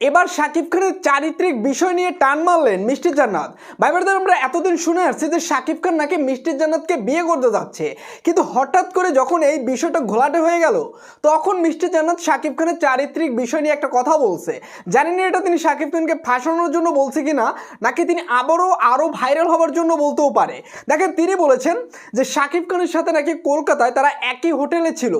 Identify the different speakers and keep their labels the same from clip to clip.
Speaker 1: এবার শাকিব খানের চারিত্রিক বিষয় নিয়ে টান মারলেন মিষ্টি জান্নাত। ভাইবারদের আমরা এতদিন শুনে আসছি যে শাকিব খান নাকি মিষ্টি জান্নাতকে বিয়ে করতে যাচ্ছে। কিন্তু হঠাৎ করে যখন এই বিষয়টা ঘোলাটে হয়ে গেল, তখন মিষ্টি জান্নাত শাকিব খানের চারিত্রিক বিষয় নিয়ে একটা কথা বলছে। জানি না এটা তিনি শাকিব খানকে ফাঁসানোর জন্য বলছে কিনা, নাকি তিনি আবারও আরও ভাইরাল হওয়ার জন্য বলতেও পারে। দেখেন, তিনি বলেছেন যে শাকিব খানের সাথে নাকি কলকাতায় তারা একই হোটেলে ছিল।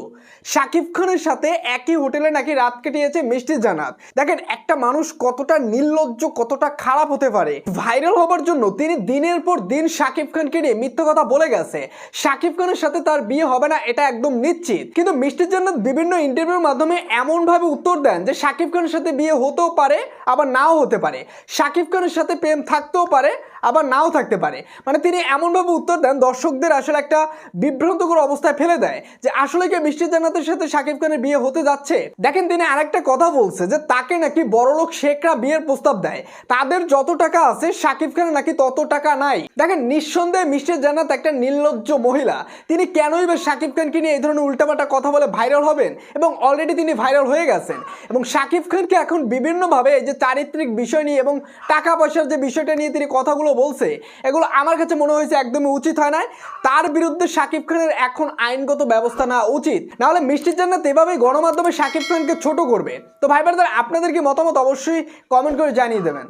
Speaker 1: শাকিব খানের সাথে একই হোটেলে নাকি রাত কাটিয়েছে মিষ্টি জান্নাত। দেখেন একটা মানুষ কতটা নির্লজ্জ, কতটা খারাপ হতে পারে। ভাইরাল হবার জন্য তিনি দিনের পর দিন শাকিব খানকে নিয়ে মিথ্যা কথা বলে গেছে। শাকিব খানের সাথে তার বিয়ে হবে না, এটা একদম নিশ্চিত। কিন্তু মিষ্টি জান্নাত বিভিন্ন ইন্টারভিউর মাধ্যমে এমনভাবে উত্তর দেন যে শাকিব খানের সাথে বিয়ে হতেও পারে, আবার নাও হতে পারে। শাকিব খানের সাথে প্রেম থাকতেও পারে আবার নাও থাকতে পারে। মানে তিনি এমনভাবে উত্তর দেন, দর্শকদের আসলে একটা বিভ্রান্তকর অবস্থায় ফেলে দেয় যে আসলে কি মিষ্টি জান্নাতের সাথে শাকিব খানের বিয়ে হতে যাচ্ছে? দেখেন তিনি আরেকটা কথা বলছে যে তাকে নাকি বড়লোক শেখরা বিয়ের প্রস্তাব দেয়। তাদের যত টাকা আছে, শাকিব খানের নাকি তত টাকা নাই। দেখেন, নিঃসন্দেহে মিষ্টি জান্নাত একটা নির্লজ্জ মহিলা। তিনি কেনই বা শাকিব খানকে নিয়ে এই ধরনের উল্টাপাল্টা কথা বলে ভাইরাল হবেন? এবং অলরেডি তিনি ভাইরাল হয়ে গেছেন। এবং শাকিব খানকে এখন বিভিন্নভাবে এই যে চারিত্রিক বিষয় নিয়ে এবং টাকা পয়সার যে বিষয়টা নিয়ে তিনি কথাগুলো বলছে, এগুলো আমার কাছে মনে হয়েছে একদমই উচিত হয় না তার বিরুদ্ধে শাকিব খানের এখন আইনগত ব্যবস্থা নেওয়া উচিত। নাহলে মিষ্টির জান্নাত এভাবেই গণমাধ্যমে শাকিব খানকে ছোট করবে। তো ভাই ব্রাদার, আপনাদের কি মতামত অবশ্যই কমেন্ট করে জানিয়ে দেবেন।